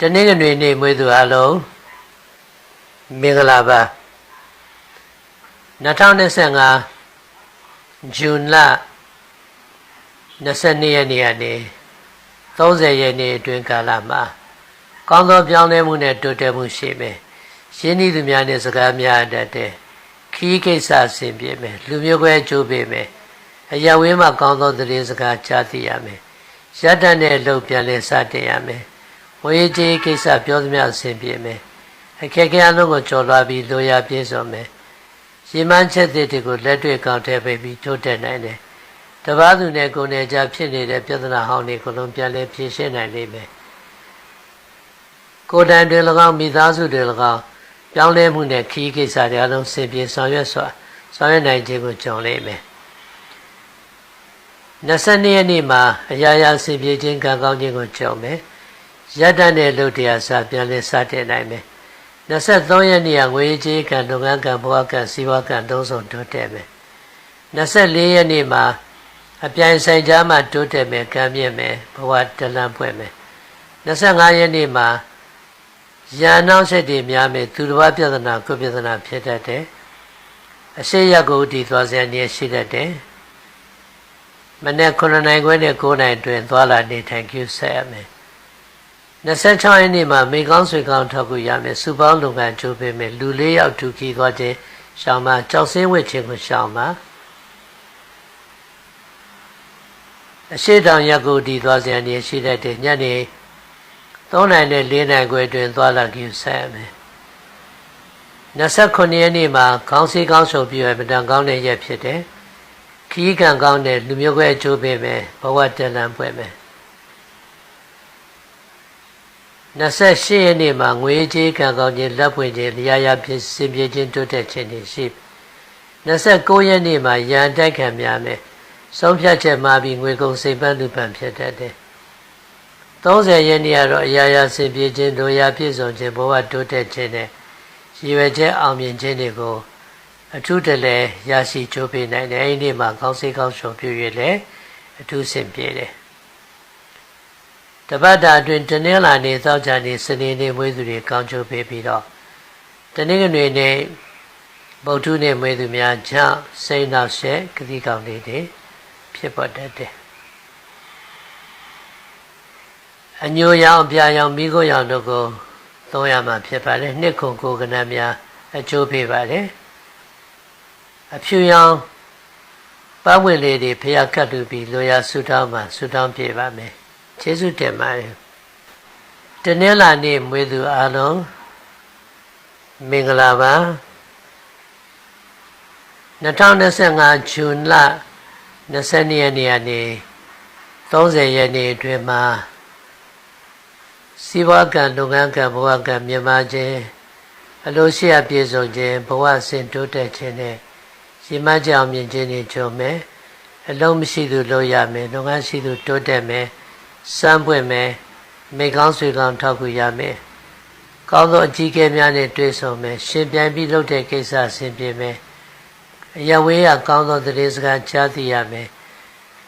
တနင်္ဂနွေနေ့မွေးသူအလုံးမင်္ဂလာပါ2025ဇွန်လ22ရက်နေ့ကနေ30ရက်နေ့အတွင်းကာလမှာကောင်းသောပြောင်းလဲမှုနဲ့တိုးတက်မှုရှိမယ်။ရှင်းဤသူများနဲ့စကားများတတ်တဲ့ခီးကိစ္စဆင်ပြေမယ်လူမျိုးကွဲကြိုးပေးမယ်အရာဝင်းမှာကောင်းသောသတင်းစကားကြားသိရမယ်။ရတ္တနဲ့လှုပ်ပြန်လဲစတင်ရမယ်။ ဝေကြီးကိစ္စပြောသမျှဆင်ပြေမယ်။အခက်အခဲအလုံးကိုကျော်လွှားပြီးလိုရာပြည့်စုံမယ်။ရှင်မန်းချက်တွေကိုလက်တွေ့ကောင်းထည့်ပေးပြီးထိုးတက်နိုင်တယ်။တပားသူနဲ့ကိုယ်နဲ့ကြားဖြစ်နေတဲ့ပြဿနာဟောင်းတွေကိုလုံးပြန်လဲဖြေရှင်းနိုင်လိမ့်မယ်။ကိုယ်တိုင်တွေ၎င်းမိသားစုတွေ၎င်းပြောင်းလဲမှုနဲ့ခီးကိစ္စတွေအလုံးဆင်ပြေဆောင်ရွက်စွာဆောင်ရွက်နိုင်ခြင်းကိုကြုံလိမ့်မယ်။22ရက်နေ့မှာအရာရာဆင်ပြေခြင်းကံကောင်းခြင်းကိုကြုံမယ်။ ရတ္တနဲ့လုတ်တရားစာပြန်လဲစတင်နိုင်မယ်။23ရက်နေ့ကငွေကြေးကံလုပ်ငန်းကံဘဝကံစီးပွားကံသုံးစုံတိုးတက်မယ်။24ရက်နေ့မှာအပြိုင်ဆိုင်ကြားမှာတိုးတက်မယ်ကံမြင့်မယ်ဘဝတလန့်ဖွဲ့မယ်။25ရက်နေ့မှာရန်နောက်ဆက်တွေများမယ်သူတစ်ပါးပြဿနာကိုယ်ပြဿနာဖြစ်တတ်တယ်။အရှိရကိုတည်သွားစရာနေရှိတတ်တယ်။မနေ့9နိုင်ခွဲနဲ့9နိုင်တွင်သွားလာနေထိုင်ကျူဆက်ရမယ်။ 26ရက်နေ့မှာမိကောင်းဆွေကောင်းထောက်ကူရမယ်။စုပေါင်းလုပ်ငန်းကျိုးပေးမယ်။လူလေးယောက်ထူခီသွားခြင်းရှောင်းမှာကြောက်စင်းဝစ်ခြင်းကိုရှောင်းမှာအရှိတောင်ရက်ကိုတည်သွားစရာနေရှိတတ်တယ်။ညနေ3နိုင်နဲ့4နိုင်ခွဲတွင်သွားလာကျူဆက်ရမယ်။29ရက်နေ့မှာခေါင်းစည်းကောင်းဆုံပြည့်ရပဒံကောင်းတဲ့ရက်ဖြစ်တယ်။ခီးကံကောင်းတဲ့လူမျိုးခွဲအကျိုးပေးမယ်ဘဝတလံဖွဲ့မယ် 28ရက်နေ့မှာငွေကြေးကံကောင်းခြင်းလက်ဖွင့်ခြင်းလျာရဖြစ်စင်ပြေခြင်းတိုးတက်ခြင်းတွေရှိ29ရက်နေ့မှာရန်တိုက်ခံများမယ်ဆုံးဖြတ်ချက်မှာပြီးငွေကုန်စိတ်ပန်းလူပန်ဖြစ်တတ်တယ်30ရက်နေ့ကတော့အရာရာစင်ပြေခြင်းလိုရာပြည့်စုံခြင်းဘဝတိုးတက်ခြင်းနဲ့ရည်ရွယ်ချက်အောင်မြင်ခြင်းတွေကိုအထူးတလဲရရှိချိုးပေးနိုင်တယ်အဲ့ဒီမှာကောင်းစိတ်ကောင်းရှုံပြည့်ရလေအထူးစင်ပြေတယ် တပတ်တာအတွင်းတနင်္လာနေ့သောကြာနေ့စနေနေ့မွေးသူတွေကောင်းချိုးပေးပြီးတော့တနင်္ဂနွေနေ့ဗုဒ္ဓနေ့မွေးသူများကြောင့်စိတ်နောက်ရှက်ကတိကောင်းလေးတွေဖြစ်ပေါ်တတ်တယ်အညိုရောင်ပြာရောင်မိခိုးရောင်တို့ကိုသုံးရမှာဖြစ်ပါလေနှစ်ခုကိုကနများအကျိုးပေးပါတယ်အဖြူရောင်ပတ်ဝန်းလေးတွေဖျားကတ်တူပြီးလိုရာဆူတောင်းမှဆူတောင်းပြေပါမယ် ကျေးဇူးတင်ပါတယ်တနင်္လာနေ့မွေးသူအားလုံးမင်္ဂလာပါ2025ဇွန်လ22ရက်နေ့ကနေ30ရက်နေ့အတွင်းမှာစီးပွားကံလုပ်ငန်းကံဘဝကံမြန်မာခြင်းအလိုရှိအပြည့်စုံခြင်းဘဝဆင်တိုးတက်ခြင်းနဲ့ရှင်မကြောင်မြင်ခြင်းတွေကြုံမယ်အလုံးမရှိသူလို့ရမယ်လုပ်ငန်းရှိသူတိုးတက်မယ် စမ်းပွင့်မယ်မိကောင်းဆွေကောင်းထောက်ကူရမယ်ကောင်းသောအကြီးကဲများနဲ့တွေ့ဆုံမယ်ရှင်ပြိုင်ပြီးလုပ်တဲ့ကိစ္စဆင်ပြေမယ်အရဝေးရကောင်းသောသတင်းစကားကြားသိရမယ်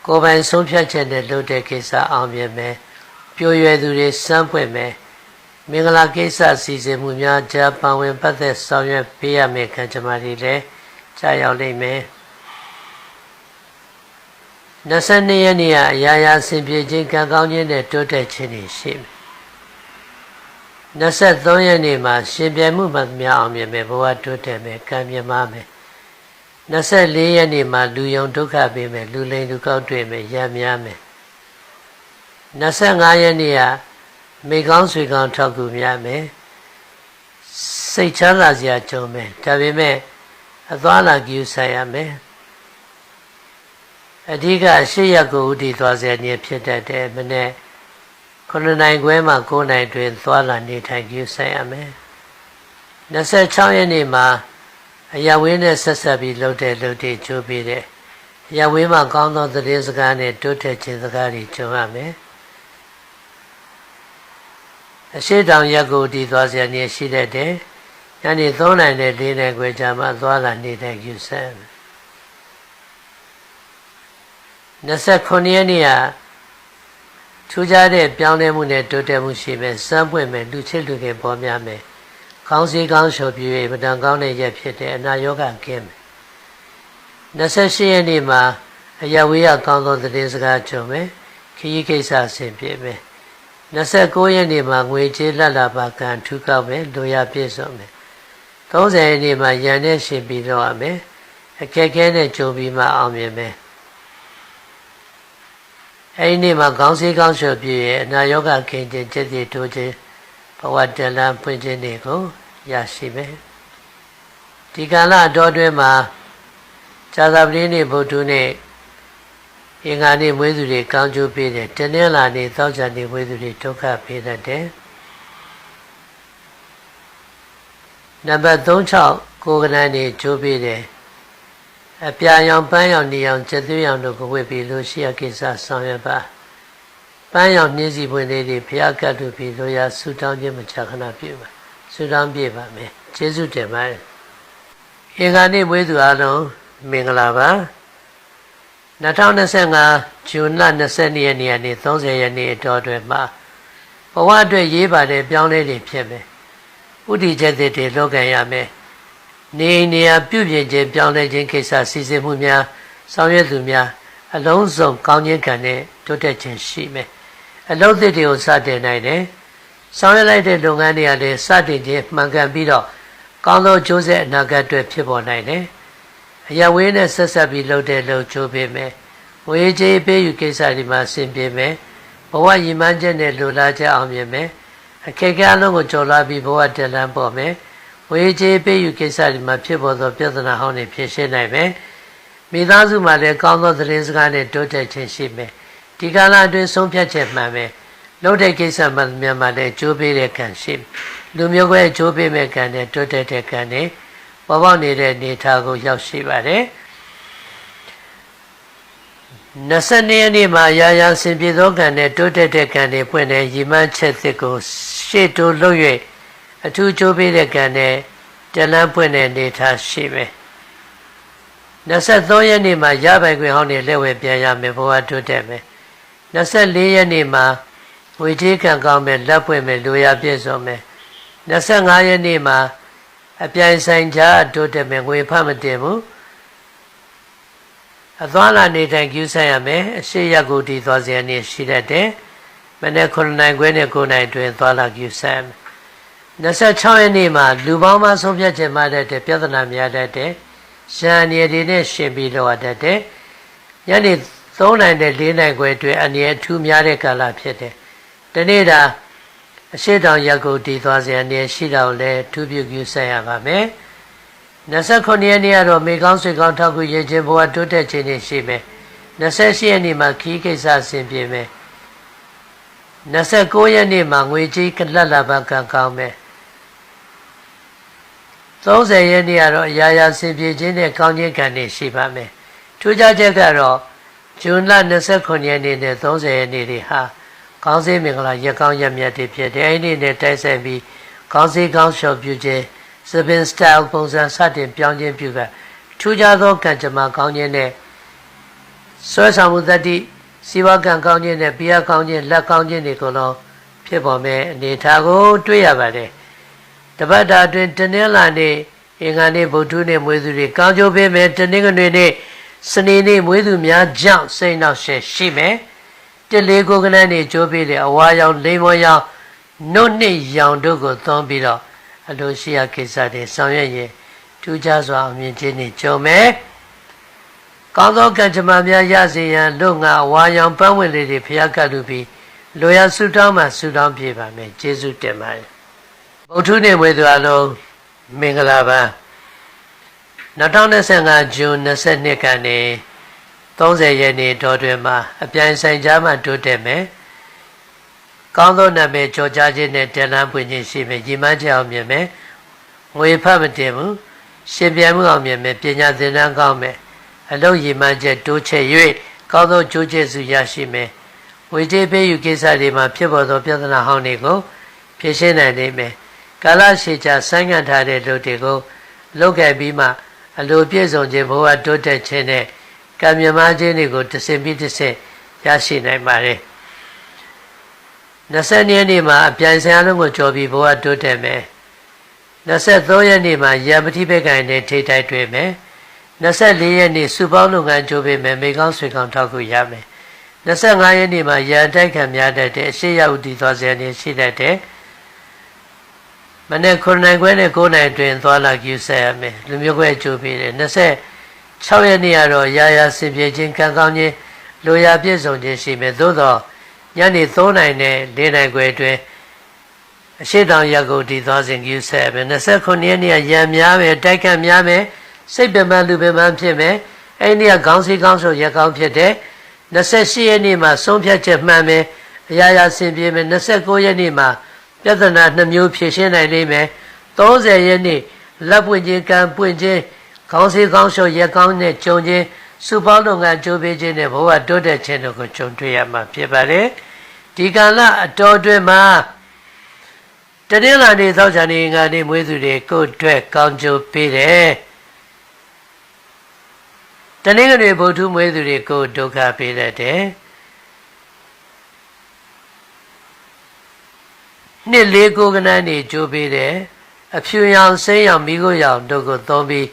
ကိုယ်ပိုင်ဆုံးဖြတ်ချက်နဲ့လုပ်တဲ့ကိစ္စအောင်မြင်မယ်ပြိုရွယ်သူတွေစမ်းပွင့်မယ်မင်္ဂလာကိစ္စစီစဉ်မှုများကြားပါဝင်ပတ်သက်ဆောင်ရွက်ပေးရမယ်ခံကြမှာတွေလည်းကြာရောက်လိမ့်မယ် 22ရက်နေ့ကအရာရာဆင်ပြေခြင်းကံကောင်းခြင်းနဲ့တိုးတက်ခြင်းတွေရှိမယ်23ရက်နေ့မှာရှင်ပြိုင်မှုမှများအောင်မြင်မယ်ဘဝတိုးတက်မယ်ကံမြင်ပါမယ်24ရက်နေ့မှာလူယုံဒုက္ခပေးမယ်လူလိမ်လူကောက်တွေ့မယ်ရံများမယ်25ရက်နေ့ကမိကောင်းဆွေကောင်းထောက်ကူများမယ်စိတ်ချမ်းသာစရာကြုံမယ်ဒါပေမဲ့အသွားလာကြည့်ဆိုင်ရမယ် အဓိကရှေ့ရက်ကိုဥတည်သွားစေနေဖြစ်တတ်တယ်မနေ့9နိုင်ခွဲမှ9နိုင်တွင် သွားလာနေထိုင်ကြည့်ဆိုင်ရမယ်26ရက်နေ့မှာအရဝင်းနဲ့ဆက်ဆက်ပြီးလှုပ်တဲ့လှုပ်တဲ့ချိုးပြီးတဲ့အရဝင်းမှာကောင်းသောသတင်းစကားနဲ့တိုးတက်ခြင်းစကားတွေကြုံရမယ်အရှိတောင်ရက်ကိုတည်သွားစေနေရှိတတ်တယ်ညနေ3နိုင်နဲ့4နိုင်ခွဲကြာမှသွားလာနေတဲ့ယူဆန် 29ရက်နေ့ကထူးခြားတဲ့ပြောင်းလဲမှုနဲ့တိုးတက်မှုရှိမယ်စမ်းပွင့်မယ်လူချစ်လူခင်ပေါ်များမယ်ခေါင်းစည်းကောင်းလျှော်ပြည့်ပဒံကောင်းတဲ့ရက်ဖြစ်တဲ့အနာရောဂါကင်းမယ်28ရက်နေ့မှာအယဝေးရကောင်းသောသတင်းစကားကြုံမယ်ခရီးကိစ္စဆင်ပြေမယ်29ရက်နေ့မှာငွေကြေးလက်လာပါကံထူးကောက်မယ်လိုရပြည့်စုံမယ်30ရက်နေ့မှာရန်နဲ့ရှင်ပြီးတော့ရမယ်အခက်ခဲနဲ့ကြုံပြီးမှအောင်မြင်မယ် အဲဒီနေ့မှာခေါင်းစည်းကောင်းလျှော်ပြည့်ရဲ့အနာရောဂါကင်းခြင်းจิตတည်တိုးခြင်းဘဝတလန်းဖွင့်ခြင်းတွေကိုရရှိမယ်ဒီကာလအတော်တွင်မှာဇာတာပတိနေ့ဗုဒ္ဓနေ့အင်္ဂါနေ့မွေးသူတွေကောင်းကျိုးပေးတယ်တနင်္လာနေ့သောကြာနေ့မွေးသူတွေဒုက္ခပေးတတ်တယ်နံပါတ်36ကိုယ်ကနန်းနေကျိုးပေးတယ် အပြာရောင်ပန်းရောင်နေရောင်ကျက်သွေးရောင်တို့ကိုဝတ်ပြီးလို့ရှိရကိစ္စဆောင်ရွက်ပါပန်းရောင်နှင်းစီပွင့်လေးတွေဘုရားကတ်တို့ပြီးလို့ရဆူတောင်းခြင်းမချခဏပြုပါဆူတောင်းပြပါမယ်ကျေးဇူးတင်ပါတယ်အင်္ဂါနေ့မွေးသူအားလုံးမင်္ဂလာပါ2025ဇွန်လ22ရက်နေ့ကနေ30ရက်နေ့အတော်တွင်မှာဘဝအတွက်ရေးပါတဲ့ပြောင်းလဲတွေဖြစ်မယ်ဥတီချက်တွေလောကန်ရမယ် နေနေရာပြုပြင်ခြင်းပြောင်းလဲခြင်းကိစ္စစီစဉ်မှုများဆောင်ရွက်သူများအလုံးစုံကောင်းခြင်းကံနဲ့တိုးတက်ခြင်းရှိမယ်အလုံးသစ်တွေကိုစတင်နိုင်တယ်ဆောင်ရွက်လိုက်တဲ့လုပ်ငန်းတွေကလည်းစတင်ခြင်းမှန်ကန်ပြီးတော့ကောင်းသောကျိုးဆက်အနာဂတ်အတွက်ဖြစ်ပေါ်နိုင်တယ်အရဝေးနဲ့ဆက်ဆက်ပြီးလုပ်တဲ့လုပ်ချိုးပေးမယ်ဝေကြေးပေးယူကိစ္စဒီမှာဆင်ပြေမယ်ဘဝရည်မှန်းချက်နဲ့လိုလားချက်အောင်မြင်မယ်အခက်အခဲအလုံးကိုကျော်လွှားပြီးဘဝတည်လန်းပေါ်မယ် ဝေကြေးပေးယူကိစ္စဒီမှာဖြစ်ပေါ်သောပြဿနာဟောင်းတွေဖြေရှင်းနိုင်မယ်မိသားစုမှာလည်းကောင်းသောသတင်းစကားနဲ့တိုးတက်ခြင်းရှိမယ်ဒီကာလအတွင်းဆုံးဖြတ်ချက်မှန်မယ်လုပ်တဲ့ကိစ္စမှမြန်မာလည်းကြိုးပေးတဲ့ကံရှိလူမျိုးကွဲကြိုးပေးမဲ့ကံနဲ့တိုးတက်တဲ့ကံနဲ့ပေါ်ပေါက်နေတဲ့နေထားကိုရောက်ရှိပါတယ်22ရက်နေ့မှာရာရာဆင်ပြေသောကံနဲ့တိုးတက်တဲ့ကံတွေပွင့်တဲ့ရီမန်းချက်သစ်ကိုရှေ့တိုးလုပ်၍ အထူးကြိုးပေးတဲ့ကံနဲ့တလန်းပွင့်တဲ့နေထားရှိမယ်23ရက်နေ့မှာရပိုင်ခွင့်ဟောင်းနေလက်ဝဲပြန်ရမယ်ဘဝတိုးတက်မယ်24ရက်နေ့မှာဝေထေးကံကောင်းမယ်လက်ပွင့်မယ်လူရပြည့်စုံမယ်25ရက်နေ့မှာအပြိုင်ဆိုင်ကြတိုးတက်မယ်ငွေဖတ်မတင်ဘူးအသွားလာနေထိုင်ကျူးဆိုင်ရမယ်အရှိရက်ကိုတည်သွားစေရနေရှိတတ်တယ်မနေ့9နိုင်ခွဲနဲ့9နိုင်တွင်သွားလာကျူးဆိုင်မယ် 26ရက်နေ့မှာလူပေါင်းမဆုံးဖြတ်ခြင်းမှတတ်တဲ့ပြဿနာများတတ်တဲ့ရန်ရည်တွေနဲ့ရှင်ပြီးလောက်တတ်တဲ့ညနေ3နိုင်တဲ့4နိုင်ခွဲအတွင်းအနေအထူးများတဲ့ကာလဖြစ်တယ်ဒီနေ့တာအရှိတောင်ရက်ကိုတည်သွားစေအနေရှိတော်လဲထူးပြုပြုဆက်ရပါမယ်29ရက်နေ့ကတော့မေကောင်းဆွေကောင်းထောက်ကူရခြင်းဘဝတိုးတက်ခြင်းတွေရှိမယ်28ရက်နေ့မှာခီးကိစ္စဆင်ပြေမယ်29ရက်နေ့မှာငွေကြေးကလတ်လာပါကံကောင်းမယ် 30ရက်နေ့ကတော့အရာရာဆင်ပြေခြင်းနဲ့ကောင်းခြင်းကံတွေရှိပါမယ်ထူးခြားချက်ကတော့ဇွန်လ29ရက်နေ့နဲ့30ရက်နေ့တွေဟာကောင်းစေးမင်္ဂလာရက်ကောင်းရက်မြတ်တွေဖြစ်တယ်အဲ့ဒီနဲ့တိုက်ဆိုင်ပြီးကောင်းစေးကောင်းလျှော်ပြုခြင်းစပင်စတိုင်ပုံစံစတင်ပြောင်းခြင်းပြုကထူးခြားသောကံကြမ္မာကောင်းခြင်းနဲ့ဆွဲဆောင်မှုတတိစီဝကံကောင်းခြင်းနဲ့ပြားကောင်းခြင်းလက်ကောင်းခြင်းတွေကိုတော့ဖြစ်ပေါ်မဲ့အနေထားကိုတွေ့ရပါတယ် တပတ်တာအတွင်းတနင်္လာနေ့အင်္ဂါနေ့ဗုဒ္ဓနေ့မွေးသူတွေကောင်းကျိုးပေးမယ်တနင်္ဂနွေနေ့စနေနေ့မွေးသူများကြောင့်စိတ်နှောက်ရှက်ရှိမယ်တလေးကိုကနန်းနေကြိုးပေးလေအဝါရောင်လိမ္မောရောင်နှုတ်နှစ်ရောင်တို့ကိုသုံးပြီးတော့အလိုရှိရာကိစ္စတွေဆောင်ရွက်ရင်ထူးခြားစွာအမြင်ချင်းတွေကြုံမယ်ကောင်းသောကံကြမ္မာများရစေရန်လို့ငါဝါရောင်ပန်းဝင်လေးတွေဖျားကပ်လူပြီးလိုရာဆုတောင်းမှဆုတောင်းပြပါမယ်ကျေးဇူးတင်ပါတယ် ဗုဒ္ဓနေ့ဝေသူအလုံးမင်္ဂလာပါ2025ဇွန်22ကနေ30ရက်နေ့တော်တွင်မှာအပြိုင်ဆိုင်ကြားမှတိုးတက်မယ်ကောင်းသောနာမည်ကြော်ကြားခြင်းနဲ့တန်လန်းပွင့်ခြင်းရှိမယ်ညီမချက်အောင်မြင်မယ်ငွေဖတ်မတင်ဘူးရှင်ပြန်မှုအောင်မြင်မယ်ပညာသင်တန်းကောင်းမယ်အလုံးညီမချက်တိုးချက်၍ကောင်းသောကျိုးကျေးဇူးရရှိမယ်ဝေကျေးပေးယူကိစ္စတွေမှာဖြစ်ပေါ်သောပြဿနာဟောင်းတွေကိုဖြေရှင်းနိုင်နိုင်မယ် ကာလရှည်ကြာဆိုင်းငံ့ထားတဲ့လူတွေကိုလောက်ခဲ့ပြီးမှအလိုပြည့်စုံခြင်းဘဝတိုးတက်ခြင်းနဲ့ကံမြမခြင်းတွေကိုတစင်ပြီးတစင်ရရှိနိုင်ပါတယ်20ရက်နေ့မှာအပြိုင်ဆိုင်အလုံးကိုကြော်ပြီးဘဝတိုးတက်မယ်23ရက်နေ့မှာရံပတိဘက်ကင်နဲ့ထိတိုက်တွေ့မယ်24ရက်နေ့စုပေါင်းလုပ်ငန်းကြိုးပေးမယ်မိကောင်းဆွေကောင်းထောက်ခုရမယ်25ရက်နေ့မှာရန်တိုက်ခံများတတ်တဲ့အရှိရဥတီသွားစရာနေရှိတတ်တယ် မနေ့9နိုင်ခွဲနဲ့9နိုင်တွင်သွားလာကြည့်ဆက်ရမယ်လူမျိုးခွဲကြိုးပေးတယ်26ရက်နေ့ကတော့ရာရာစင်ပြေခြင်းကံကောင်းခြင်းလိုရာပြည့်စုံခြင်းရှိမယ်သို့တော့ညနေ3နိုင်နဲ့4နိုင်ခွဲအတွင်းအရှိတောင်ရက်ကိုတည်သွားစဉ်ကြည့်ဆက်မယ်29ရက်နေ့ရံများမယ်တိုက်ခတ်များမယ်စိတ်ပင်ပန်းလူပင်ပန်းဖြစ်မယ်အဲ့ဒီကခေါင်းစည်းခေါင်းဆိုရက်ကောင်းဖြစ်တယ်28ရက်နေ့မှာဆုံးဖြတ်ချက်မှန်မယ်အရာရာဆင်ပြေမယ်29ရက်နေ့မှာ ပြဿနာနှမျိုးဖြေရှင်းနိုင်လိမ့်မယ်30ရက်နေ့လက်ပွင့်ခြင်းကံပွင့်ခြင်းခေါင်းစည်းခေါင်းဆိုရက်ကောင်းနဲ့ကြုံခြင်းစုပေါင်းလုပ်ငန်းကြိုးပေးခြင်းနဲ့ဘဝတိုးတက်ခြင်းတို့ကိုကြုံတွေ့ရမှာဖြစ်ပါတယ်ဒီကံလအတော်တွင်မှာတနေ့လာနေသောကြာနေငါနေမွေးသူတွေကိုအတွက်ကောင်းကျိုးပေးတယ်တနေ့ကနေ့ဗုဒ္ဓမွေးသူတွေကိုဒုက္ခပေးတတ်တယ် နှစ်လေးကိုကနန်းနေကြိုးပေးတယ်အဖြူရောင်စိမ်းရောင်မိခိုးရောင်တို့ကိုသုံးပြီး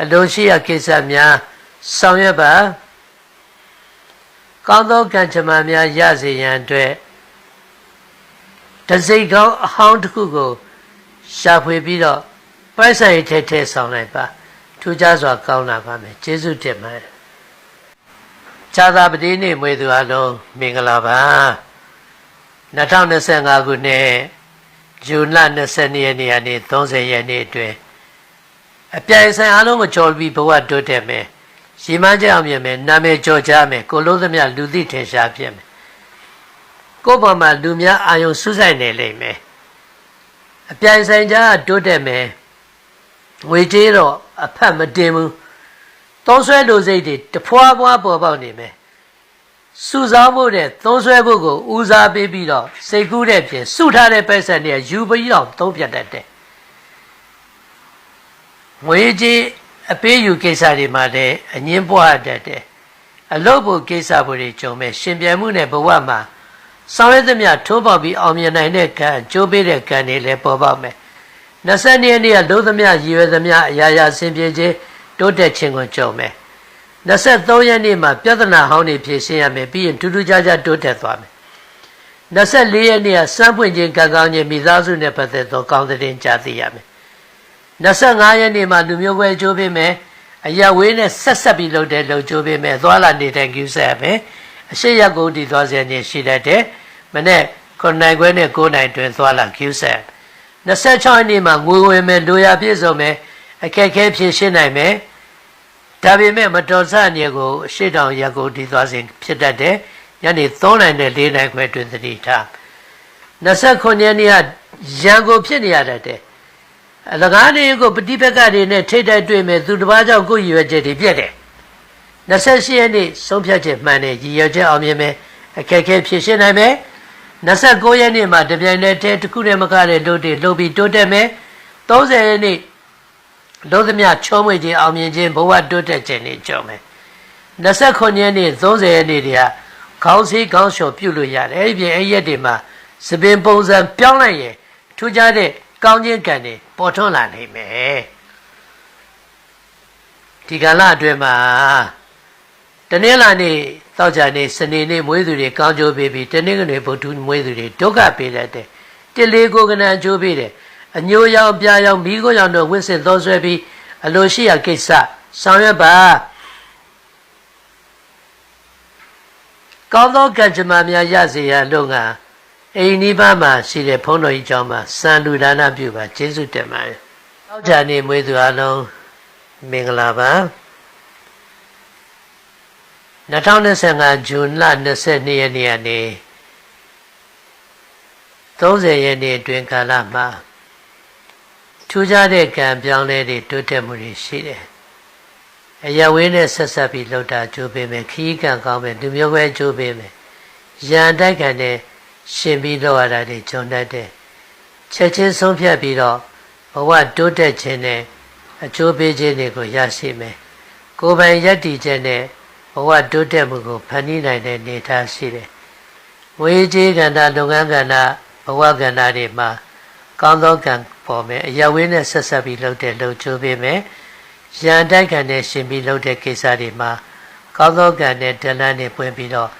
အလိုရှိရကိစ္စများဆောင်ရွက်ပါကောင်းသောကံကြမ္မာများရစေရန်အတွက်တစိတ်ကောင်းအဟောင်းတစ်ခုကိုရှာဖွေပြီးတော့ပိုက်ဆိုင်ထဲထဲဆောင်လိုက်ပါထူးခြားစွာကောင်းလာပါမယ်ကျေးဇူးတင်ပါတယ်ခြားသာပတိနေ့မွေသူအလုံးမင်္ဂလာပါ 2025ခုနှစ်ဇွန်လ22ရက်နေ့ကနေ30ရက်နေ့အတွင်းအပြိုင်ဆိုင်အားလုံးကိုကြော်ပြီးဘဝတိုးတက်မယ်ရီမန်းကြအောင်မြင်မယ်နာမည်ကြော်ကြားမယ်ကိုလုံးသမျှလူသိထင်ရှားဖြစ်မယ်ကိုယ့်ဘာမှာလူများအာယုံစူးစိုက်နေလိမ့်မယ်အပြိုင်ဆိုင်ကြားတိုးတက်မယ်ငွေကြေးတော့အဖတ်မတင်ဘူးသုံးဆွဲလိုစိတ်တွေတဖွာဖွာပေါ်ပေါက်နေမယ် စုဆောင်ဖို့တဲ့သုံးဆွဲဖို့ကိုဦးစားပေးပြီးတော့စိတ်ကူးတဲ့ပြင်စုထားတဲ့ပိုက်ဆံတွေကယူပြီးတော့သုံးပြတ်တတ်တယ်ငွေကြေးအပေးယူကိစ္စတွေမှာလည်းအငင်းပွားတတ်တယ်အလုပ်ဖို့ကိစ္စဖို့တွေကြုံမဲ့ရှင်ပြန်မှုနဲ့ဘဝမှာဆောင်ရွက်သမျှထိုးပေါက်ပြီးအောင်မြင်နိုင်တဲ့ကံကြိုးပေးတဲ့ကံတွေလည်းပေါ်ပေါက်မယ်20ရက်နေ့ကလုံးသမျှရည်ရွယ်သမျှအရာရာဆင်ပြေခြင်းတိုးတက်ခြင်းကိုကြုံမယ် 23ရက်နေ့မှာပြဿနာဟောင်းတွေဖြေရှင်းရမယ်ပြီးရင်ထူးထူးခြားခြားတိုးတက်သွားမယ်24ရက်နေ့ကစမ်းပွင့်ခြင်းကံကောင်းခြင်းမိသားစုနဲ့ပတ်သက်သောကောင်းတဲ့ကြားသိရမယ်25ရက်နေ့မှာလူမျိုးပွဲကြိုးပေးမယ်အရာဝေးနဲ့ဆက်ဆက်ပြီးလုပ်တဲ့လုပ်ကြိုးပေးမယ်သွားလာနေတဲ့ကျူးဆက်မယ်အရှိရက်ကုန်တည်သွားစေခြင်းရှိတတ်တယ်မနေ့9နိုင်ခွဲနဲ့9နိုင်တွင်သွားလာကျူးဆက်26ရက်နေ့မှာငွေဝင်မယ်လူရပြည့်စုံမယ်အခက်ခဲဖြည့်ရှင်းနိုင်မယ် ဒါပေမဲ့မတော်ဆနေကိုအရှိတောင်ရက်ကိုတည်သွားစဉ်ဖြစ်တတ်တယ်ညနေ3နိုင်နဲ့4နိုင်ခွဲတွင်သတိထား29ရက်နေ့ကရန်ကိုဖြစ်နေရတတ်တယ်အလကားနေကိုပฏิပက္ခတွေနဲ့ထိတ်တိုက်တွေ့မယ်သူတစ်ပါးကြောင့်ကိုယ်ရည်ရွယ်ချက်တွေပြည့်တယ်28ရက်နေ့ဆုံးဖြတ်ချက်မှန်တယ်ရည်ရွယ်ချက်အောင်မြင်မယ်အခက်ခဲဖြည့်ရှင်းနိုင်မယ်29ရက်နေ့မှာတပြိုင်တည်းတည်းတစ်ခုတည်းမကတဲ့တို့တွေလှုပ်ပြီးတိုးတက်မယ်30ရက်နေ့ လုံးသမျှချုံးမွေခြင်းအောင်မြင်ခြင်းဘဝတိုးတက်ခြင်းတွေကြုံမယ်29ရက်နေ့30ရက်နေ့တွေကခေါင်းစည်းခေါင်းလျှော်ပြုလို့ရတယ်အဲ့ဒီပြင်အဲ့ရက်တွေမှာသပင်ပုံစံပြောင်းလိုက်ရင်ထူးခြားတဲ့ကောင်းခြင်းကံတွေပေါ်ထွန်းလာနိုင်မယ်ဒီကလာအတွင်းမှာတနင်္လာနေ့တောက်ကြနေ့စနေနေ့မွေးသူတွေကောင်းကျိုးပေးပြီးတနင်္ဂနွေဗုဒ္ဓမွေးသူတွေဒုက္ခပေးတတ်တယ်တလေးကိုကနန်ကျိုးပေးတယ် အညိုရောင်ပြာရောင်မိကိုရောင်တို့ဝင့်စစ်သောဆွဲပြီးအလိုရှိရာကိစ္စဆောင်ရွက်ပါကောင်းသောကံကြမ္မာများရစေရန်လို့ငါအိမ်နီးပါးမှာရှိတဲ့ဘုန်းတော်ကြီးကျောင်းမှာစံလူဒါနပြုပါကျေးဇူးတင်ပါတယ်။တောက်ကြနေမွေးသူအလုံးမင်္ဂလာပါ2025ဇွန်လ22ရက်နေ့ကနေ30ရက်နေ့အတွင်းကာလမှာ ထူးခြားတဲ့ကံပြောင်းလဲတွေတိုးတက်မှုတွေရှိတယ်။အရဝေးနဲ့ဆက်ဆက်ပြီးလှုပ်တာကြိုးပေးမယ်ခီးကံကောင်းမယ်လူမျိုးပဲကြိုးပေးမယ်။ရန်တိုက်ခံတဲ့ရှင်ပြီးလောက်ရတာတွေဂျုံတတ်တဲ့ချက်ချင်းဆုံးဖြတ်ပြီးတော့ဘဝတိုးတက်ခြင်းနဲ့အကျိုးပေးခြင်းတွေကိုရရှိမယ်။ကိုယ်ပိုင်ယက်တည်ခြင်းနဲ့ဘဝတိုးတက်မှုကိုဖန်တီးနိုင်တဲ့နေသားရှိတယ်။ငွေကြေးကဏ္ဍလုပ်ငန်းကဏ္ဍဘဝကဏ္ဍတွေမှာ ကောင်းသောကံပေါ်မယ်အရဝင်းနဲ့ဆက်ဆက်ပြီးလုပ်တဲ့လုပ်ချိုးပေးမယ်ရန်တိုက်ခံနဲ့ရှင်ပြီးလုပ်တဲ့ကိစ္စတွေမှာကောင်းသောကံနဲ့တဏ္ဍာနဲ့ပွင့်ပြီးတော့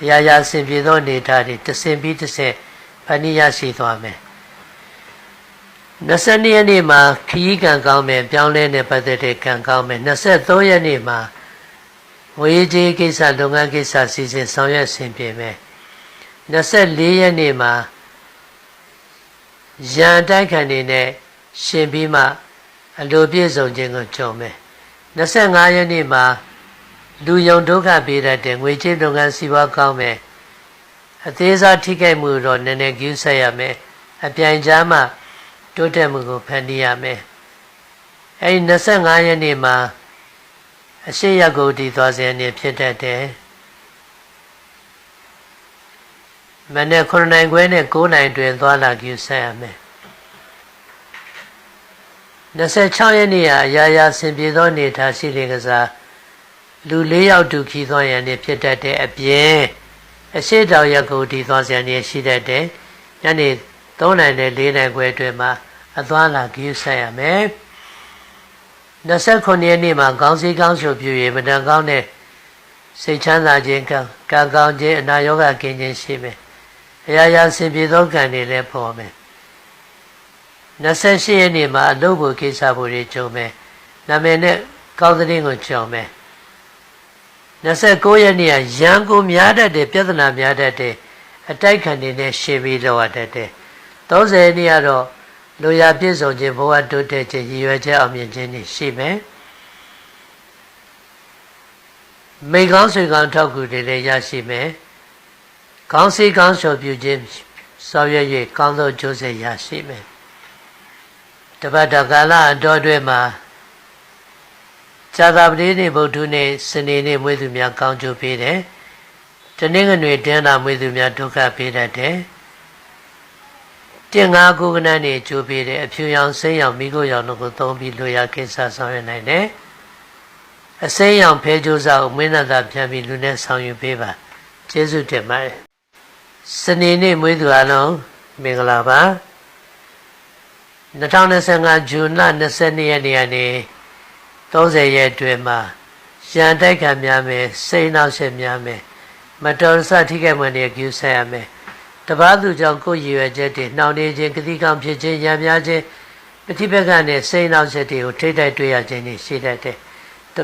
အရာရာဆင်ပြေသောနေသားတွေတဆင်ပြီးတစ်ဆက်ဖဏိရရှိသွားမယ်22ရက်နေ့မှာခရီးကံကောင်းမယ်ပြောင်းလဲနဲ့ပတ်သက်တဲ့ကံကောင်းမယ်23ရက်နေ့မှာငွေကြေးကိစ္စလုပ်ငန်းကိစ္စစီစဉ်ဆောင်ရွက်ဆင်ပြေမယ်24ရက်နေ့မှာ ရန်တိုက်ခံနေနဲ့ရှင်ပြီးမှအလိုပြည့်စုံခြင်းကိုကြုံမယ်25ရက်နေ့မှာလူယုံဒုက္ခပေးတတ်တဲ့ငွေကြေးလုပ်ငန်းစီးပွားကောင်းမယ်အသေးစားထိခိုက်မှုတော့နည်းနည်းကျူးဆက်ရမယ်အပြိုင်ကြားမှာတိုးတက်မှုကိုဖန်တီးရမယ်အဲဒီ25ရက်နေ့မှာအရှိရကုတ်တီသွားစဉ်နေဖြစ်တတ်တယ် မနေ့9နိုင်ခွဲနဲ့9နိုင်တွင်သွားလာကျူးဆက်ရမယ်26ရက်နေ့ဟာအရာရာဆင်ပြေသောနေထားရှိလေကစားလူ၄ယောက်တူခီသွားရန်နေဖြစ်တတ်တဲ့အပြင်အရှိတောင်ရကုတ်တီသွားစဉ်နေရှိတတ်တယ်ညနေ3နိုင်နဲ့4နိုင်ခွဲအတွင်းမှာအသွားလာကျူးဆက်ရမယ်29ရက်နေ့မှာခေါင်းစည်းကောင်းချုပ်ပြည့်ရမတန်ကောင်းတဲ့စိတ်ချမ်းသာခြင်းကံကံကောင်းခြင်းအနာရောဂါကင်းခြင်းရှိမယ်။ အရာရာဆင်ပြေသောကံတွေလည်းပေါ်မယ်။28ရက်နေ့မှာအလုပ်ဖို့ကိစ္စဖို့တွေကြုံမယ်။နာမည်နဲ့ကောင်းတဲ့ကိုကြုံမယ်။29ရက်နေ့ကရန်ကိုများတတ်တဲ့ပြဿနာများတတ်တဲ့အတိုက်ခံတွေနဲ့ရှင်းပြီးလောက်ရတတ်တယ်။30ရက်နေ့ကတော့လူရပြည့်စုံခြင်းဘဝတိုးတက်ခြင်းရည်ရွယ်ချက်အောင်မြင်ခြင်းတွေရှိမယ်မိကောင်းဆွေကောင်းထောက်ကူတွေလည်းရရှိမယ် ကောင်းစီကောင်းလျှော်ပြုခြင်းဆောင်ရွက်၍ကောင်းသောကျိုးဆက်ရရှိမယ်တပတ်တကာလအတော်တွင်မှာဇာတာပတိနေ့ဗုဒ္ဓနေ့စနေနေ့မွေးသူများကောင်းကျိုးပေးတယ်တနင်္ဂနွေတင်းလာမွေးသူများဒုက္ခပေးတတ်တယ်တင်ငါကုကနနေကြိုးပေးတဲ့အဖြူရောင်စိမ်းရောင်မိခိုးရောင်တို့ကိုသုံးပြီးလူရကိစ္စဆောင်ရွက်နိုင်တယ်။အစိမ်းရောင်ဖဲကြိုးစားကိုမင်းနာသာပြန်ပြီးလူနဲ့ဆောင်ရွက်ပေးပါ။ကျေးဇူးတင်ပါတယ်။ စနေနေ့မွေးသူအလုံးမင်္ဂလာပါ။2025ဇွန်လ22ရက်နေ့ကနေ30ရက်အတွင်းမှာရန်တိုက်ခံများမယ်စိတ်နှောက်ရှက်များမယ်မတော်ဆထိခိုက်မှန်တွေကျူးဆက်ရမယ်။တပားသူကြောင့်ကိုယ်ရည်ရွယ်ချက်တွေနှောင့်နှေးခြင်းကတိကံဖြစ်ခြင်းရံများခြင်းပฏิပက္ခနဲ့စိတ်နှောင့်ချက်တွေကိုထိတိုက်တွေ့ရခြင်းတွေရှိတတ်တယ်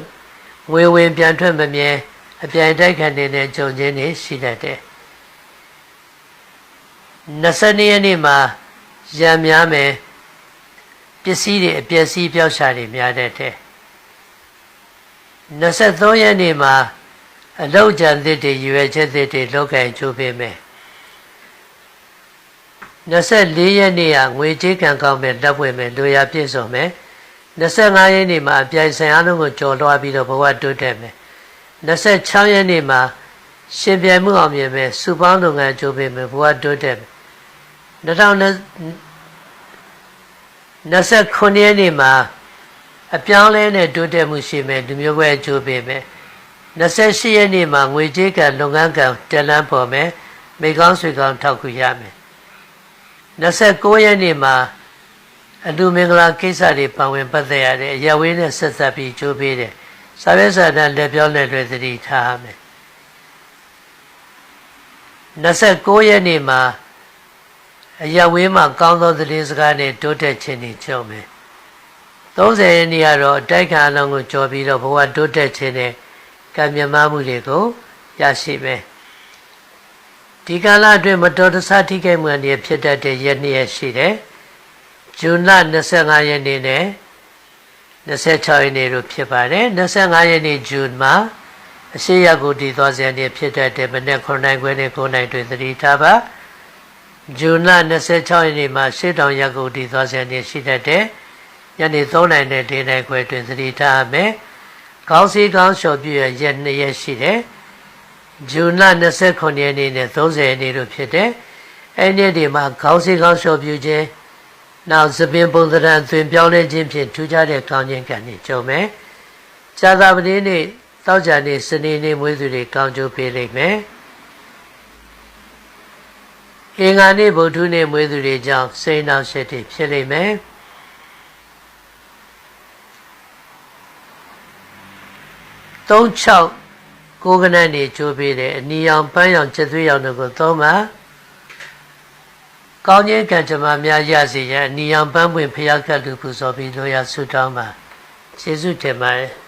။ငွေဝင်ပြန်ထွက်မမြဲအပြိုင်တိုက်ခံနေတဲ့ကြုံခြင်းတွေရှိတတ်တယ်။ 22ရက်နေ့မှာရံများမယ်ပစ္စည်းတွေအပျက်စီးပြောက်ရှာတွေများတတ်တယ်။23ရက်နေ့မှာအလောက်ကြံသစ်တွေရွယ်ချက်သစ်တွေလောက်ကင်ချိုးပေးမယ်။24ရက်နေ့ကငွေကြေးကံကောင်းမဲ့လက်ပွင့်မဲ့လူရပြည့်စုံမယ်25ရက်နေ့မှာအပြိုင်ဆိုင်အားလုံးကိုကြော်လွှားပြီးတော့ဘဝတိုးတက်မယ်26ရက်နေ့မှာရှင်ပြိုင်မှုအောင်မြင်မယ်စုပေါင်းလုပ်ငန်းကြိုးပေးမယ်ဘဝတိုးတက်မယ် 2029ရက်နေ့မှာအပြောင်းလဲနဲ့တိုးတက်မှုရှိမယ်လူမျိုးပွဲကြိုးပေးမယ်28ရက်နေ့မှာငွေကြေးကလုပ်ငန်းကတက်လန်းပေါ်မယ်မိကောင်းဆွေကောင်းထောက်ကူရမယ်29ရက်နေ့မှာအလူမင်္ဂလာကိစ္စတွေပါဝင်ပတ်သက်ရတဲ့အရဝေးနဲ့ဆက်ဆက်ပြီးကြိုးပေးတယ်။စာရေးစာတန်းလက်ပြောလက်လွယ်သတိထားမယ်။29ရက်နေ့မှာ အရဝေးမှာကောင်းသောသတင်းစကားနဲ့တိုးတက်ခြင်းတွေကြုံမယ်။30ရက်နေ့ကတော့အတိုက်ခံအလုံးကိုကြော်ပြီးတော့ဘဝတိုးတက်ခြင်းနဲ့ကံမြမမှုတွေကိုရရှိမယ်။ဒီကာလအတွင်းမတော်တဆထိခိုက်မှုအနေဖြစ်တတ်တဲ့ရက်နေ့ရက်ရှိတယ်။ဇွန်လ25ရက်နေ့နဲ့26ရက်နေ့တို့ဖြစ်ပါတယ်။25ရက်နေ့ဇွန်မှာအရှိရကိုတည်သွားစဉ်နေ့ဖြစ်တတ်တဲ့မနေ့9နိုင်ခွဲနဲ့9နိုင်တွင်သတိထားပါ။ ဇွန်လ26ရက်နေ့မှာရှေ့တောင်ရက်ကိုတည်သွားစဉ်နေ့ရှိတတ်တဲ့ညနေ3နိုင်နဲ့4နိုင်ခွဲတွင်သတိထားမယ်။ခေါင်းစည်းခေါင်းလျှော်ပြည့်ရက်2ရက်ရှိတယ်။ဇွန်လ29ရက်နေ့နဲ့30ရက်နေ့တို့ဖြစ်တဲ့အဲ့ဒီဒီမှာခေါင်းစည်းခေါင်းလျှော်ပြူခြင်းနောက်သပင်ပုံသဏ္ဍာန်သွင်ပြောင်းလဲခြင်းဖြင့်ထူးခြားတဲ့ကောင်းခြင်းကံတွေကြုံမယ်။ဇာတာပတိနေ့တောက်ကြနေ့စနေနေ့မွေးသူတွေကောင်းကျိုးပေးလိမ့်မယ်။ အင်္ဂါနေ့ဗုဒ္ဓနေ့မွေးသူတွေကြောင့်စိတ်နှောက်ရှက်တွေဖြစ်လိမ့်မယ်36ကိုကနတ်နေချိုးပေးတယ်အနီရောင်ပန်းရောင်ချက်သွေးရောင်တို့ကိုသုံးပါကောင်းခြင်းကံကြမ္မာများရစေရန်အနီရောင်ပန်းပွင့်ဖျားကတ်လူပူဇော်ပြီးလိုရာဆုတောင်းပါယေရှုတင်ပါတယ်